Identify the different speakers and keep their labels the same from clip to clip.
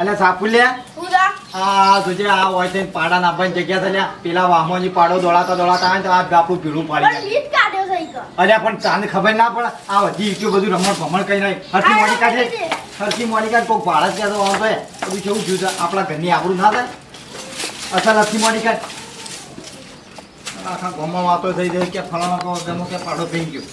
Speaker 1: અલ્યા સાપુલ્યા આ જોજે આ હોય પાડા નાખવાની જગ્યા છે પેલા વાહમાંથી પાડો દોડાતા દોડાતા આવે ને તો આ આપણું પીળું પાડી. અલ્યા પણ ચાંદ ખબર ના પડે. આ એટલું બધું રમણ ભમણ કઈ નહીં હરકી મોડી કાઢે. હરકી મોડી કાઢ. કોઈ ભાડા ત્યાં તો આવતો બધું કેવું થયું છે? આપણા ઘરની આબરૂ ના થાય? અસલ હરકી મોડી કાઢ. આખા ગામમાં વાતો થઈ જાય કે ફલાણા કહો ગમો કે પાડો પી ગયો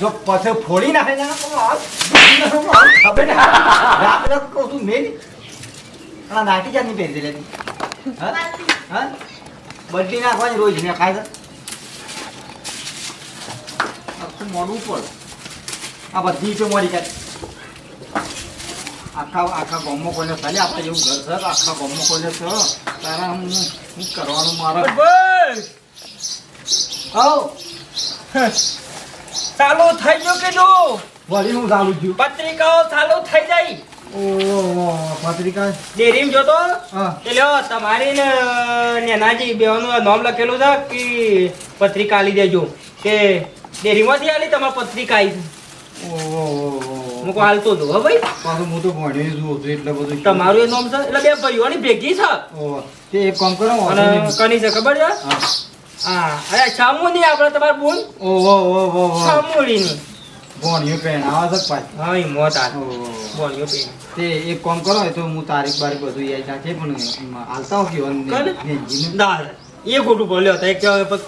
Speaker 1: જો પછી ફોડી નાખે ને ખબર ને? રાત્રે કહું છું મેં. આ નાટી જાતની પહેરી દે હા? બદલી નાખવાની રોજ ને ખાય છે. આખું મોડું પડે આ બધી તો મોડી કાઢ. આખા આખા ગામમાં કોને ચાલે આપણે એવું ઘર છે આખા ગામમાં કોને છે? તારા હું શું કરવાનું મારે? હવ
Speaker 2: ચાલુ થઈ ગયું કીધું.
Speaker 1: વળી હું ચાલુ થયું
Speaker 2: પત્રિકાઓ ચાલુ થઈ જાય.
Speaker 1: પત્રિકા.
Speaker 2: ડેરીમ જોતો એટલે તમારી ને નેનાજી બેવાનું નામ લખેલું છે કે પત્રિકા આલી દેજો. કે ડેરીમાંથી આલી તમારી પત્રિકા આવી હાલતો હતો હો ભાઈ.
Speaker 1: હું તો ભણ્યો છું એટલે બધું
Speaker 2: તમારું એ નામ છે એટલે બે ભાઈઓની ભેગી છે.
Speaker 1: તે એક કામ કરો
Speaker 2: અને કની છે ખબર છે?
Speaker 1: હા.
Speaker 2: અરે શામુની આપણે તમારી બોલ.
Speaker 1: ભણ્યો છે પાછું.
Speaker 2: હા મોત આ
Speaker 1: ઓહો.
Speaker 2: બોલ્યો
Speaker 1: તે એક કામ કરો તો હું તારીખ બારીખ બધું યાદ રાખે પણ હાલતા
Speaker 2: એ ખોટું બોલ્યો હતો એક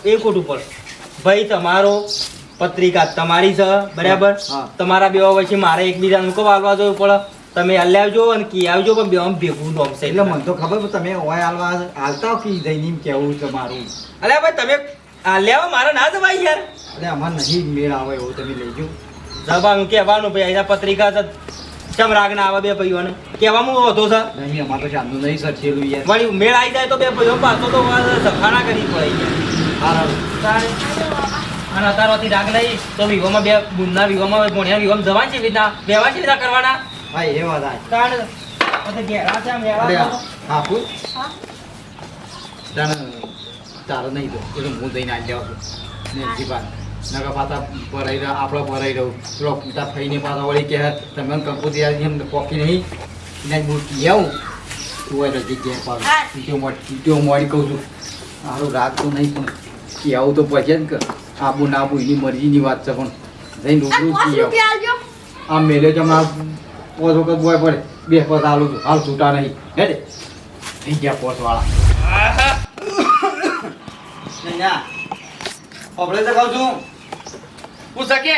Speaker 2: એ ખોટું બોલ. ભાઈ તમારો પત્રિકા તમારી છે બરાબર? તમારા બે વચ્ચે મારે એકબીજાનું કહો હાલવા જવું પડે. તમે હાલ્યા આવજો અને કી આવજો પણ બે ભેગું નોમ છે.
Speaker 1: એટલે મને તો ખબર પણ તમે ઓય હાલવા હાલતા કે જઈને એમ કેવું છે મારું.
Speaker 2: અલ્યા ભાઈ તમે હાલ્યા આવો, મારે ના જવાય યાર.
Speaker 1: અરે અમાર નહીં મેળ આવે એવું તમે લઈ જાઓ.
Speaker 2: જવાનું કહેવાનું ભાઈ અહીંયા પત્રિકા છે. ચમ રાગ ના આવે બે ભાઈઓને. કહેવામાં વધો સર
Speaker 1: નહીં અમાર તો ચાંદનું નહીં સરખેલું યાર.
Speaker 2: વળી મેળ આવી જાય તો બે ભાઈઓ પાછો તો સખાણા કરી પડે યાર. અને અત્યારથી રાગ નહીં તો વિવામાં બે બુનના વિવામાં ભણ્યા વિવામાં જવાનું છે રીતના? વ્યવહાર છે રીતના કરવાના?
Speaker 1: ભાઈ એ વાત આ
Speaker 2: તાણ પછી ઘેરા છે આમ વ્યવહાર
Speaker 1: અરે
Speaker 2: કરો.
Speaker 1: હાપુ
Speaker 3: હા?
Speaker 1: તારે તારે નહીં તો એટલે હું જઈને આવી જાઉં છું. નેનજી બા નગર પાછા ભરાઈ રહ્યા આપણે ભરાઈ રહ્યું. પેલો પૂતા થઈને પાછા વળી કે તમે કંકુતી આવી એમ પોકી નહીં. એને હું કી આવું તું હોય જગ્યાએ પાડું.
Speaker 3: હા.
Speaker 1: ટીટીઓ મોડી ટીટીઓ મોડી કહું છું. મારું રાગ તો નહીં પણ કી આવું તો પછી જ કર. આબુ ના આબુ એની મરજીની વાત છે પણ જઈને
Speaker 3: આ
Speaker 1: રૂબરૂ
Speaker 3: પાંચ
Speaker 1: કી આવું. આમ મેલે છે હમણાં પોસ વખત બોય પડે. બે પોસ આલું છું. હાલ છૂટા નહીં. હે દે થઈ ગયા પોસ વાળા આપણે તો કહું છું.
Speaker 4: હું શકે?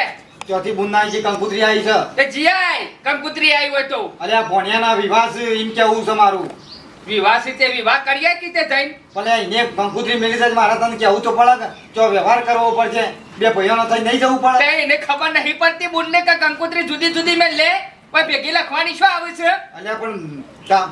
Speaker 1: ચોથી બુંદના છે કંકુતરી આવી છે.
Speaker 4: એ જીઆઈ કંકુતરી આવી હોય તો.
Speaker 1: અરે આ ભણિયાના વિવાહ છે એમ કેવું છે મારું?
Speaker 4: વિવાહ સીતે વિવાહ કરીએ કે તે જઈને?
Speaker 1: ભલે એને કંકુતરી મેલી છે મારે તને કેવું તો પડે કે જો વ્યવહાર કરવો પડશે. બે ભાઈઓનો થઈ નહીં જવું પડે.
Speaker 4: એને ખબર નહીં પડતી બુનને કે કંકુતરી જુદી જુદી મેં લે. પણ ભેગી લખવાની શું આવે છે
Speaker 1: અલ્યા પણ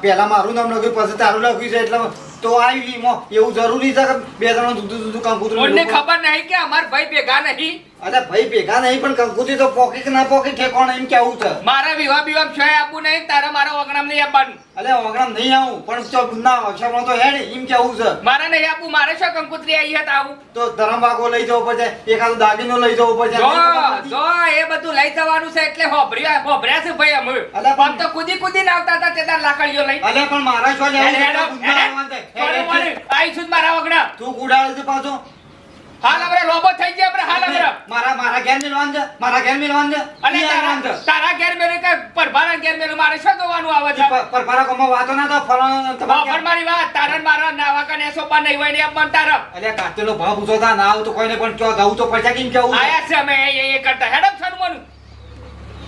Speaker 1: પેલા મારું નામ લખ્યું પછી તારું લખ્યું છે એટલે તો આવી એમાં એવું જરૂરી છે કે બે જણા જુદું જુદું
Speaker 4: કામ
Speaker 1: લેવું પડે?
Speaker 4: ખબર નહીં કે અમાર ભાઈ ભેગા નહીં
Speaker 1: અરે ભાઈ ભેગા નહીં પણ કંકુતી તો પોકી કે ના પોકી ઠેકોણ એમ કેવું છે?
Speaker 4: મારા વિવાહ વિવાહ છે આપવું નહીં તારા મારા વગણામ નહીં આપવાનું.
Speaker 1: અલે ઓગણામ નહીં આવું પણ તો ના અક્ષરમાં તો હેડ એમ કેવું છે?
Speaker 4: મારે નહીં આપવું મારે શું કંકુતરી આવી હતા આવું?
Speaker 1: તો ધરમ ભાગો લઈ જવો પડશે એકાદ દાગીનો લઈ જવો પડશે
Speaker 4: જો એ બધું લઈ જવાનું છે એટલે હોભર્યા હોભર્યા છે ભાઈ અમે.
Speaker 1: અલા, પણ-
Speaker 4: તો કુદી કૂદી આવતા હતા તેના લાકડીઓ લઈ
Speaker 1: અલે પણ મારા શું લેવું
Speaker 4: હેડ,
Speaker 1: છે?
Speaker 4: હેડ,
Speaker 1: ગુના
Speaker 4: હેડ,
Speaker 1: આવવાનું છે. હેડ,
Speaker 4: હેડ,
Speaker 1: હેડ,
Speaker 4: હેડ, આઈ છું મારા વગણા
Speaker 1: તું કુડાળ છે પાછો.
Speaker 4: હાલ આપણે લોબો થઈ ગયા આપણે હાલ આપણે
Speaker 1: મારા મારા ઘેર મિલવાન છે મારા ઘેર મિલવાન છે.
Speaker 4: અને તારા તારા ઘેર મેલે કે પરભારા ઘેર મેલે મારે શું જોવાનું આવે છે?
Speaker 1: પર- પર મારા વાતો ના તો તમારે
Speaker 4: પણ મારી વાત તારા મારા નાવા કને સોપા નહીં હોય ને એમ તારા.
Speaker 1: એટલે કાચેલો ભાવ પૂછો તા ના આવું તો કોઈને પણ ચો દઉં તો પૈસા કેમ કેવું આવ્યા
Speaker 4: આયા છે અમે એ એ કરતા હેડમ છનવાનું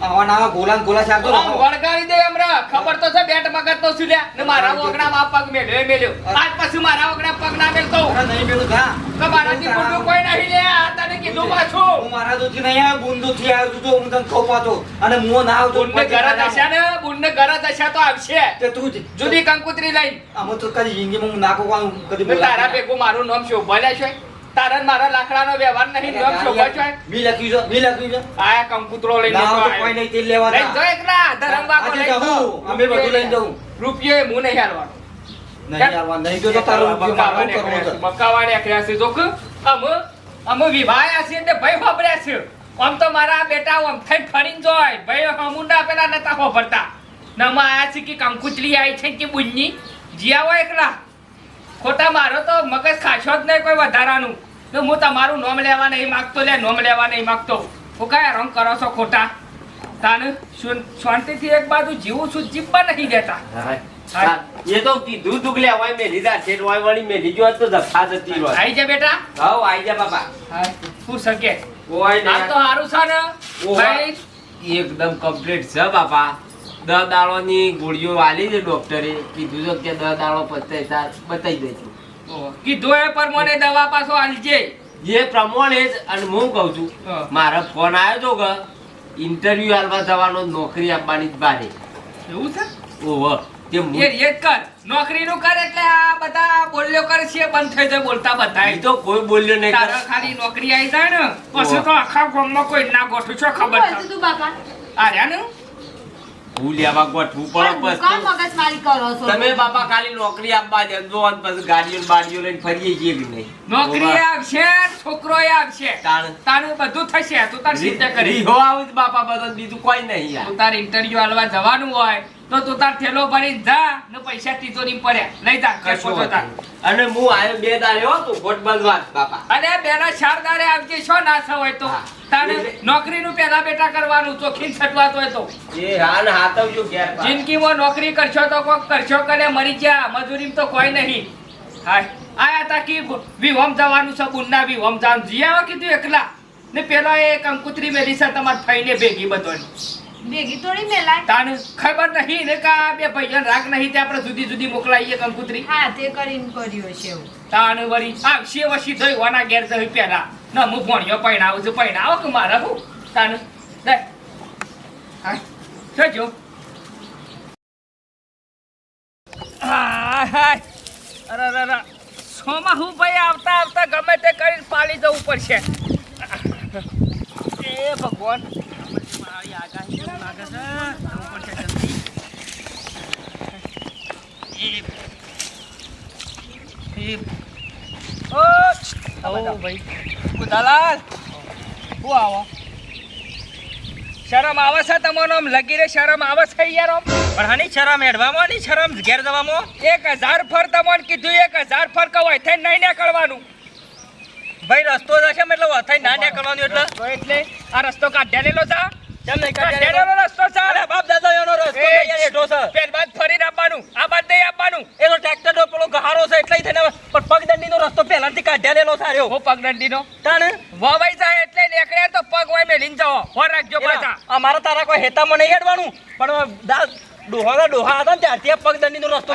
Speaker 1: આવા નાવા ગોલા ગોલા
Speaker 4: ચાલતો વળગાડી દે હમણાં ખબર તો છે બેટ મગજ તો સુલ્યા ને મારા ઓગણા માં પગ મેલ્યો મેલ્યો. આજ પછી મારા ઓગણા પગ ના મેલતો.
Speaker 1: નહીં મેલું થા
Speaker 4: તો મારાથી મોટું કોઈ નહીં લે. આ તને કીધું
Speaker 1: હું
Speaker 4: પાછું
Speaker 1: મારા દૂધથી નહીં આવ્યો બુંદુથી આવ્યો છું તો હું તને પાછો. અને મો ના આવતો
Speaker 4: બુંદ ઘર દશા ને બુંદ ઘર દશા તો આવશે.
Speaker 1: તે તું
Speaker 4: જુદી કંકુતરી લઈને.
Speaker 1: આમાં તો કદી જિંદગીમાં હું નાખો કદી
Speaker 4: તારા ભેગું મારું નામ શોભા છે? તારા મારા લાકડાનો વ્યવહાર નહીં નોમ શોભા છે
Speaker 1: મી લખી જો મી લખી જો
Speaker 4: આયા કંકુતરો લઈને તો
Speaker 1: કોઈ નહીં તે લેવા
Speaker 4: લઈને જો એકલા
Speaker 1: આજે
Speaker 4: લઈને
Speaker 1: જવું. અમે બધું લઈને જાઉં.
Speaker 4: રૂપિયો એ હું નહીં હાલવાનો.
Speaker 1: નહીં આવવા નહીં તો તો રૂપિયો મારું છે
Speaker 4: કે અમે છે આમ તો મારા બેટા આમ થઈને ફરીને જોય. ભાઈ હમુંડા પેલા નતા હોભરતા નમાં આયા છે કે કંકુચલી આવી છે કે બુન્ની. જીયા હોય એકલા. ખોટા મારો તો મગજ ખાશો જ નહીં કોઈ વધારાનું. તો હું તમારું નોમ લેવા નહીં માગતો લે નોમ લેવા નહીં માગતો હું કાંઈ રંગ કરો છો ખોટા તાને શાંતિથી એક બાજુ જીવું છું જીવવા નહીં દેતા.
Speaker 3: એ તો કીધું તું હોય મેં લીધા દા, શેઠ ઓય વળી મેં લીધો તો ધક્કા જતી.
Speaker 4: આવી જા બેટા
Speaker 3: હાઉ, આઈ જા બાપા.
Speaker 4: હું શકે
Speaker 3: ઓય ને.
Speaker 4: તો સારું છે ને. ભાઈ
Speaker 3: એકદમ કમ્પ્લીટ છે બાપા દસ દાળોની ગોળીઓ વાલી છે ડોક્ટરે કીધું છે કે દ દાળો પતે તાર બતાઈ દેજો
Speaker 4: ઓહો. કીધું એ પ્રમાણે દવા પાછો આલજે.
Speaker 3: એ પ્રમાણે જ અને હું કહું છું. મારો ફોન આવ્યો તો કે ઇન્ટરવ્યુ આલવા જવાનો નોકરી આપવાની જ બારે.
Speaker 4: એવું છે?
Speaker 3: ઓહો તે હું-
Speaker 4: એ કર. નોકરીનું કર એટલે આ બધા બોલ્યો કરે છે બંધ થઈ જાય બોલતા બધા
Speaker 3: તો કોઈ બોલ્યો નહીં
Speaker 4: તારા ખાલી નોકરી આવી જાય ને પછી તો આખા ગામમાં કોઈ ના ગોઠું છો ખબર
Speaker 5: તું બાપા?
Speaker 4: આ રહ્યા ને
Speaker 3: હું લેવા ગોઠવું
Speaker 5: પણ
Speaker 3: પડે
Speaker 5: હું મગજમારી કરો છો?
Speaker 3: તમે બાપા ખાલી નોકરી આપવા અને પછી ગાડીઓ ને બાડીઓ લઈને ફરીએ છીએ કે નહીં?
Speaker 4: નોકરી. આવશે છોકરો આવશે.
Speaker 3: તાણ.
Speaker 4: તારું બધું થશે તું તાર કરી.
Speaker 3: આવું બાપા બધો બીજું કોઈ નહીં
Speaker 4: તું તાર ઇન્ટરવ્યુ આલવા જવાનું હોય તો તું તાર થેલો ભરી જા ને પૈસા તિજોરી પડ્યા લઈ જા કે
Speaker 3: કશો
Speaker 4: તાર.
Speaker 3: અને હું આયો બે દારે હો તું ગોટ બનવા બાપા.
Speaker 4: અને બેના ચાર દારે આવજે છો ના હોય તો? તારે
Speaker 3: નોકરી
Speaker 4: નું પેલા બેટા કરવાનું ચોખીન છટવાત હોય તો?
Speaker 3: એ હા ને હાથવજો ઘેર પા.
Speaker 4: જિંદગીમાં નોકરી કરશો તો કોક કરશો કને મરી ગયા મજૂરી તો કોઈ નહીં. હાય. આયા તા કી વિહોમ જવાનું છે બુન્ના વિહોમ જવાનું. જી આવો કીધું એકલા. ને પેલો એ કંકુત્રી મેરી છે તમાર થઈને ભેગી બધાની.
Speaker 5: ભેગી થોડી મેલાય
Speaker 4: તાને ખબર નહીં ને કા બે ભાઈઓ રાખ નહીં તે આપણે જુદી જુદી મોકલાઈએ કંકુતરી?
Speaker 5: હા તે કરીને કર્યો છે એવું.
Speaker 4: તાને વળી આ વસી થઈ વાના ઘેર જઈ પેલા. ન હું ભણ્યો પૈણાવું છું પૈણાવો કે મારા હું? તાને દે. હા જોજો. હાય હાય અરે અરે. સોમાં હું ભાઈ આવતા આવતા ગમે તે કરીને પાલી જવું પડશે. એ ભગવાન. આગાહી લાગે છે? જલ્દી. ઓ ભાઈ. હું આવો. શરમ આવે છે આમ? લગી રે શરમ આવે છે યાર આમ?
Speaker 2: પણ હાની શરમ હેડવામાં ની શરમ ઘેર જવામાં?
Speaker 4: એક હજાર ફર તમને કીધું એક હજાર ફર કવાય થઈ નહીં નીકળવાનું.
Speaker 2: ભાઈ રસ્તો જશે એટલે થઈ ના નીકળવાનું એટલે.
Speaker 4: તો એટલે? આ રસ્તો કાઢ્યા લેલો છે
Speaker 2: કેમ નહીં
Speaker 4: કાઢ્યા
Speaker 2: કાઢ્યા
Speaker 4: રસ્તો છે?
Speaker 2: બાપ દાદા એનો રસ્તો
Speaker 4: એ,
Speaker 2: તો છે.
Speaker 4: પેલ બાદ ફરીને આપવાનું આ બાદ નહીં આપવાનું.
Speaker 2: એ ટ્રેક્ટર નો પેલો ગહારો છે એટલે થઈને પણ પગદંડી નો રસ્તો પહેલાથી કાઢ્યા લેલો સાર્યો
Speaker 4: હું પગદંડીનો?
Speaker 2: તાણે?
Speaker 4: વવાઈ જાય એટલે નીકળ્યા તો પગ વાય મેલીને જાઓ હોર રાખજો પાછા.
Speaker 2: અમારા તારા કોઈ હેતામાં નહીં હેડવાનું? પણ દા ડોહાના ડોહા હતા ને ત્યારથી પગદંડી નો રસ્તો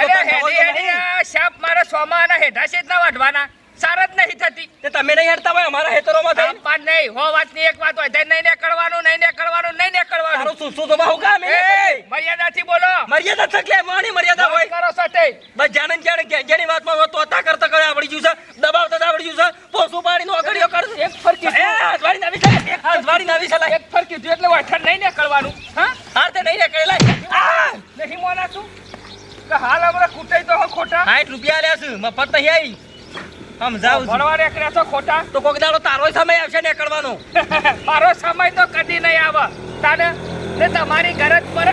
Speaker 4: સાપ મારા સોમાના હેઠા છે જ ના વાઢવાના. સાર જ નહીં થતી.
Speaker 2: તે તમે નહીં હડતા હોય અમારા હેતરોમાં થઈ
Speaker 4: આમ નહીં હો વાતની એક વાત હોય તે નહીં કરવાનું નહીં ને કરવાનું નહીં નીકળવાનું.
Speaker 2: તારું શું શું તો બહુ કામ
Speaker 4: એ, મર્યાદાથી બોલો.
Speaker 2: મર્યાદા થકલે માની મર્યાદા હોય?
Speaker 4: કરો સાથે.
Speaker 2: બસ જાણે ને જાણે જેની વાતમાં હોય તો હતા કરતા કરે આવડી ગયું છે. દબાવતા તો આવડી ગયું છે. પોસું નો અગડિયો કર.
Speaker 4: એક ફરકી
Speaker 2: એ હાથવાળી નાવી છે. નાવી છે
Speaker 4: એક ફર જો એટલે વાઠણ નહીં ને કરવાનું હા?
Speaker 2: હા તે નહીં ને કરેલા!
Speaker 4: નહીં મોના તું કે હાલ હમણાં કુટાઈ તો ખોટા.
Speaker 2: હા રૂપિયા આલ્યા છે. મફત નહીં આવી. સમજાવું છું.
Speaker 4: ભણવા નીકળ્યા છો ખોટા?
Speaker 2: તો કોક દાડો તારો સમય આવશે ને કરવાનો.
Speaker 4: મારો સમય તો કદી નહીં આવે. તાને ને તમારી ગરજ પર.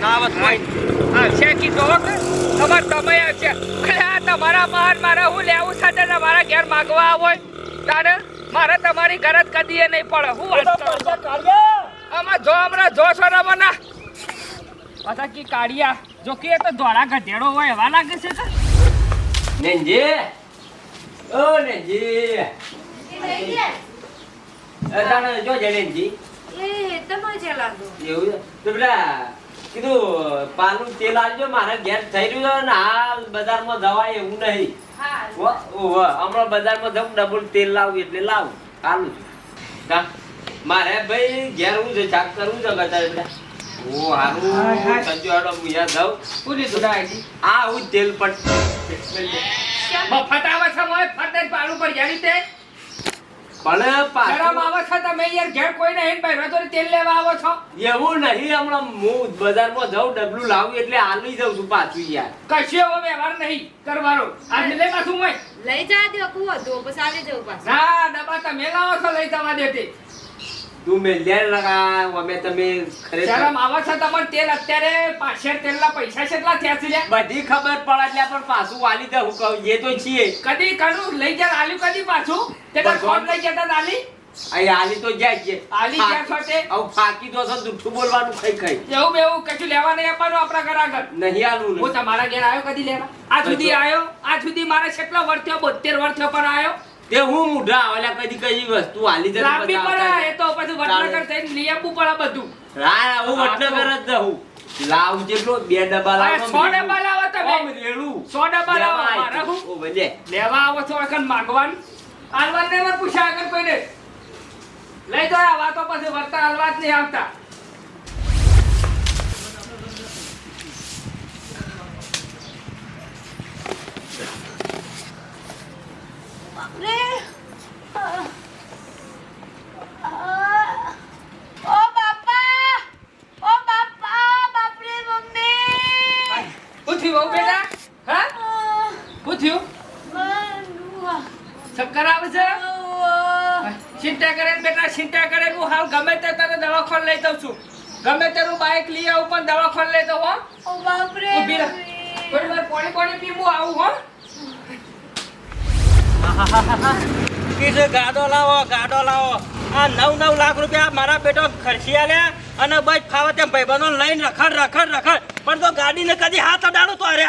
Speaker 2: ના આવત
Speaker 4: કીધો હો કે તમારો સમય આવશે. આ તમારા બહાર મારે હું લેવું છે તે તમારા ઘેર માગવા આવો. હોય. તાને મારે તમારી ગરજ કદી નહીં પડે. હું વાત કરો છો? આમાં જો હમણાં જો છો ને મને. પાછા કી કાઢિયા? જો કે તો ધોળા ગધેડો હોય એવા લાગે છે કે?
Speaker 3: નેનજી ઓ નેનજી એ તાણે જો જે નેનજી
Speaker 5: એ તમે જે લાગો.
Speaker 3: એવું? તો પેલા કીધું પાલું તેલ આવજો મારા ઘેર થઈ રહ્યું છે ને હાલ બજારમાં જવાય એવું નહીં. હમણાં બજારમાં જઉં ડબલ તેલ લાવું એટલે લાવું. હાલું છું. કા? મારે ભાઈ ઘેર હું છે શાક કરવું છે બધા એટલે. ઓ હારું. સંજો હાડો હું જાઉં.
Speaker 4: શું લીધું? ડાયજી
Speaker 3: આ હું તેલ પટ
Speaker 4: મફત આવે છે મોય ફટ પાડું પર જાણી તે.
Speaker 3: પણ
Speaker 4: શરમ આવે છે તમે યાર ઘેર કોઈ નહીં ભાઈ તો તેલ લેવા આવો છો?
Speaker 3: એવું નહીં હમણાં હું બજારમાં જાઉં ડબલું લાવું એટલે હાલી જાઉં છું પાછું યાર.
Speaker 4: કશે એવો વ્યવહાર નહીં કરવાનો. આ લે પાછું મોય.
Speaker 5: લઈ જા દો કુવો તો પછી આવી જવું પાછું.
Speaker 4: ના ડબ્બા તમે લાવો છો લઈ જવા દેતી
Speaker 3: તું મેલ્યા લગા અમે તમે ખરેખર
Speaker 4: શરમ છે તમને તેલ અત્યારે પાછળ તેલના પૈસા કેટલા થયા છે
Speaker 3: બધી ખબર પડે એટલે પણ પાછું વાલી દે હું કહું એ તો છીએ.
Speaker 4: કદી કનું લઈ જા આલ્યું કદી પાછું? તે ખોટ લઈ જતા આલી.
Speaker 3: અહીં આલી તો જાય છે.
Speaker 4: આલી જ્યાં છોટે.
Speaker 3: ફાકી દો છો જુઠ્ઠું બોલવાનું ખાઈ ખાઈ.
Speaker 4: એવું બેવું કશું લેવા નહીં આપવાનું આપણા ઘર આગળ.
Speaker 3: નહીં આલું
Speaker 4: હું તમારા ઘેર આવ્યો કદી લેવા? આ સુધી આવ્યો? આ સુધી મારે કેટલો વર્ષ થયો? બોતેર વર્ષ થયો પણ આવ્યો?
Speaker 3: તે હું મુઢા ઓલા કદી કઈ વસ્તુ આલી દે
Speaker 4: લાંબી પડે એ તો પછી વટનગર થઈને લઈ આવવું પડે બધું.
Speaker 3: હા હું વટનગર જ જાઉં. લાવ જેટલો બે ડબ્બા લાવ.
Speaker 4: સો ડબ્બા લાવો તમે.
Speaker 3: રેડું
Speaker 4: સો ડબ્બા લાવો મારા
Speaker 3: ઓ ભલે
Speaker 4: લેવા આવો છો અખન માંગવાન. આલવાન ને પૂછ્યા આગળ કોઈને? લઈ તો આ વાતો પછી વર્તા આલવાત નહીં આવતા
Speaker 5: બાપરે આ. આ. ઓ બાપા ઓ બાપા બાપરે મમ્મી
Speaker 4: શું થયું વહુ બેટા હા
Speaker 5: આ.
Speaker 4: શું થયું
Speaker 5: મારું.
Speaker 4: ચક્કર આવે છે
Speaker 5: આ.
Speaker 4: ચિંતા કરે ને બેટા ચિંતા કરે ને હું હાલ ગમે તે તને દવાખાને લઈ દઉં છું ગમે તેનું બાઇક લઈ લઈ દઉં હો.
Speaker 5: ઓ બાપરે.
Speaker 4: ઊભી રહે. થોડી વાર પાણી પાણી પીવું આવું હો.
Speaker 2: કીધું ગાડો લાવો ગાડો લાવો. આ નવ નવ લાખ રૂપિયા મારા બેટો ખર્ચી આલ્યા અને બસ ફાવે તેમ ભાઈબંધો લઈને રખડ રખડ રખડ. પણ તો ગાડીને કદી હાથ અડાડો તો અરે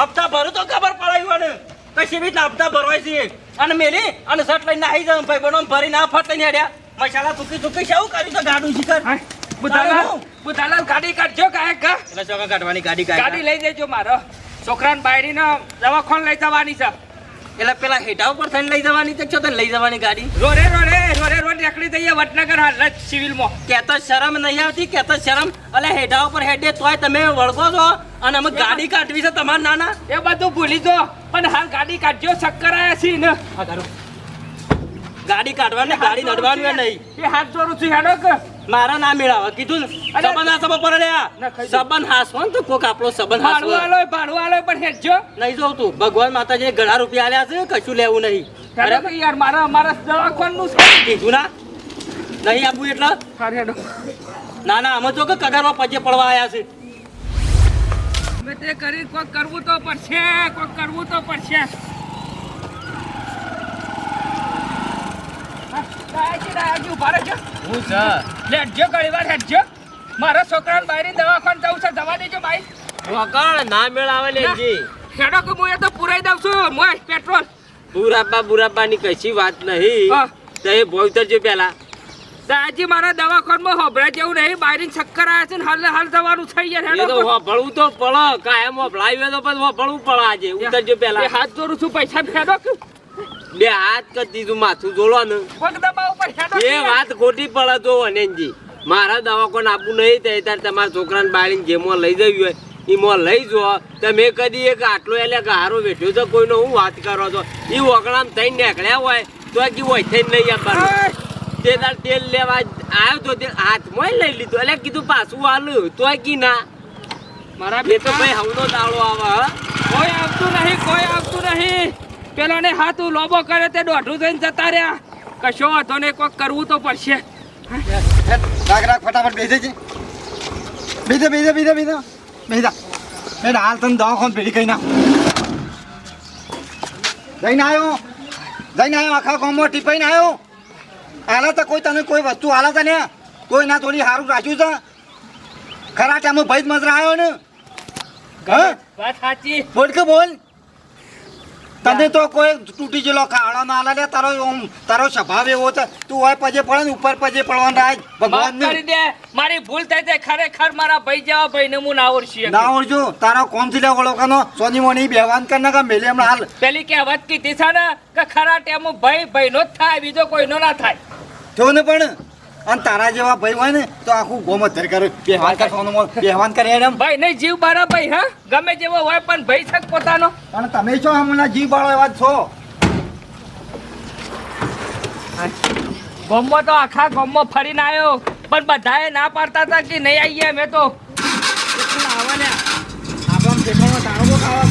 Speaker 2: હપ્તા ભરું તો ખબર પડે મને. કશી રીતના હપ્તા ભરવાય છે અને મેલી અને શર્ટ લઈને આવી જાવ ભાઈબંધો ભરી ના ફટ લઈને હેડ્યા. મસાલા ચૂકી ચૂકી એવું કર્યું તો ગાડું શીખર?
Speaker 4: હા, બુધાલાલ ગાડી કાઢજો કાંઈક કા?
Speaker 2: એટલે ચોકા કાઢવાની ગાડી
Speaker 4: ગાડી લઈ જજો મારો. છોકરાને બાયરીને દવાખાન લઈ જવાની છે.
Speaker 2: એટલે પેલા હેટા ઉપર થઈને લઈ જવાની તે છો લઈ જવાની ગાડી?
Speaker 4: રોડે રોડે રોડે રોડ નીકળી જઈએ વડનગર હાલ જ સિવિલમાં.
Speaker 2: કેતો શરમ નહીં આવતી કેતો શરમ. અલે હેઠા ઉપર હેડે તોય તમે વળગો છો અને અમે ગાડી કાઢવી છે તમારા નાના?
Speaker 4: એ બધું ભૂલી જો. પણ હાલ ગાડી કાઢજો ચક્કર આયા છે ને.
Speaker 2: ગાડી કાઢવાની ગાડી નડવાની નહીં.
Speaker 4: એ હાથ જોડું છું હેડો કે.
Speaker 2: મારા ના મેળાવા. કીધું ને હાસવો લે આ.
Speaker 4: ના, ખાઈ દો.
Speaker 2: સંબંધ હાસવો ને તો કોક આપણો સંબંધ
Speaker 4: ભાડું આલો ભાડું આલો પણ હેડજો.
Speaker 2: નહીં જોઉં તું. ભગવાન માતાજી ઘણા રૂપિયા આલ્યા છે કશું લેવું નહીં. બરાબર?
Speaker 4: યાર મારા મારા દવાખાનું છે.
Speaker 2: કીધું ના. નહીં આપવું એટલે?
Speaker 4: હાર હેડો.
Speaker 2: ના ના અમે તો કે કગારમાં પજે પડવા આવ્યા છે.
Speaker 4: અમે તે કરી કોક કરવું તો પડશે કોક કરવું તો પડશે. હા, રાયજી, રાયજી, ઊભા રહેજો.
Speaker 2: હું છે?
Speaker 4: લેટજો ઘણી વાર હેડજો. મારા છોકરાને બહારની દવાખાને જવું છે જવા દેજો ભાઈ
Speaker 3: વગર ના મેળાવે લેજી
Speaker 4: હેડો કે હું એ તો પુરાઈ દઉં છું. મોય પેટ્રોલ.
Speaker 3: બુરાબા બુરાબાની કશી વાત નહીં. તો એ ભોયતરજો પેલા.
Speaker 4: દાદાજી મારા દવાખાનમાં હોભળા જેવું નહીં. બાયરી ચક્કર આવ્યા છે ને હાલ હાલ જવાનું થઈ ગયા
Speaker 3: એ તો હોભળવું તો પડે. કાયમ હોભળાવ્યું તો પછી હોભળવું પડે આજે. ઉતરજો પેલા.
Speaker 4: હાથ જોડું છું પૈસા ફેડો કે
Speaker 3: બે હાથ કરી દીધું માથું જોડો ને
Speaker 4: પગ દબાવ ઉપર હેડો
Speaker 3: એ વાત ખોટી પડે તો અનેનજી મારા દવાખાને આપવું નહીં થાય ત્યારે તમારા છોકરાને બાળીને જેમાં લઈ જવી હોય એમાં લઈ જો તમે કદી એક આટલો એટલે હારો વેઠ્યો તો કોઈનો હું વાત કરો છો? એ વગડામ થઈને નીકળ્યા હોય તો કે હોય થઈને લઈ આપવાનું તે તાર તેલ લેવા આવ્યો તો તે હાથમાં લઈ લીધું. એટલે કીધું પાછું આલું તો કી ના.
Speaker 4: મારા
Speaker 3: બે તો ભાઈ હવનો દાડો આવે
Speaker 4: કોઈ આવતું નહીં કોઈ આવતું નહીં. પેલો ને હાથું લોબો કરે તે દોઢું થઈને જતા રહ્યા. કશો વાંધો ને કોક કરવું તો પડશે.
Speaker 1: રાખ રાખ ફટાફટ બેસે છે બેસે બેસે બેસે બેસે બેસા એ હાલ તને દવાખાન ભેડી કઈ ના જઈને આવ્યો. જઈને આવ્યો આખા ગામમાં ટીપાઈને આવ્યો. આલા તો કોઈ તને કોઈ વસ્તુ આલા ને કોઈ ના થોડી સારું રાખ્યું છે. ખરા ટાઈમે ભાઈ જ મજરા આવ્યો ને? હા?
Speaker 4: વાત સાચી.
Speaker 1: બોલ કે બોલ. તને તો કોઈ તૂટી ગયેલો ખાડો ના લાગે તારો તારો સ્વભાવ એવો છે. તું હોય પજે પડે ને ઉપર પજે પડવાનું રાજ ભગવાન
Speaker 4: કરી દે મારી ભૂલ થઈ જાય ખરેખર મારા ભાઈ જેવા ભાઈને હું ના ઓળખી
Speaker 1: ના. ઓળજો તારા કોમથી લે ઓળખાનો સોની મોની બેવાન કર ના મેલે હમણાં હાલ.
Speaker 4: પેલી કહેવત કીધી છે ને કે ખરા ટેમો ભાઈ ભાઈનો જ થાય બીજો કોઈનો ના થાય.
Speaker 1: જો ને પણ અને તારા જેવા ભાઈ હોય ને તો આખું ગોમત ધર કરે બેહવાન કર સોનું બેહવાન કરે એમ
Speaker 4: ભાઈ નહીં જીવ બારા ભાઈ હા? ગમે જેવો હોય પણ ભાઈ છે પોતાનો?
Speaker 1: અને તમે છો હમણાં જીવ બાળો એવા છો.
Speaker 4: ગોમો તો આખા ગોમો ફરીને આવ્યો પણ બધાએ ના પાડતા હતા કે નહીં આવીએ મેં તો?
Speaker 1: આપણા ઠેકાણો તારો ખાવા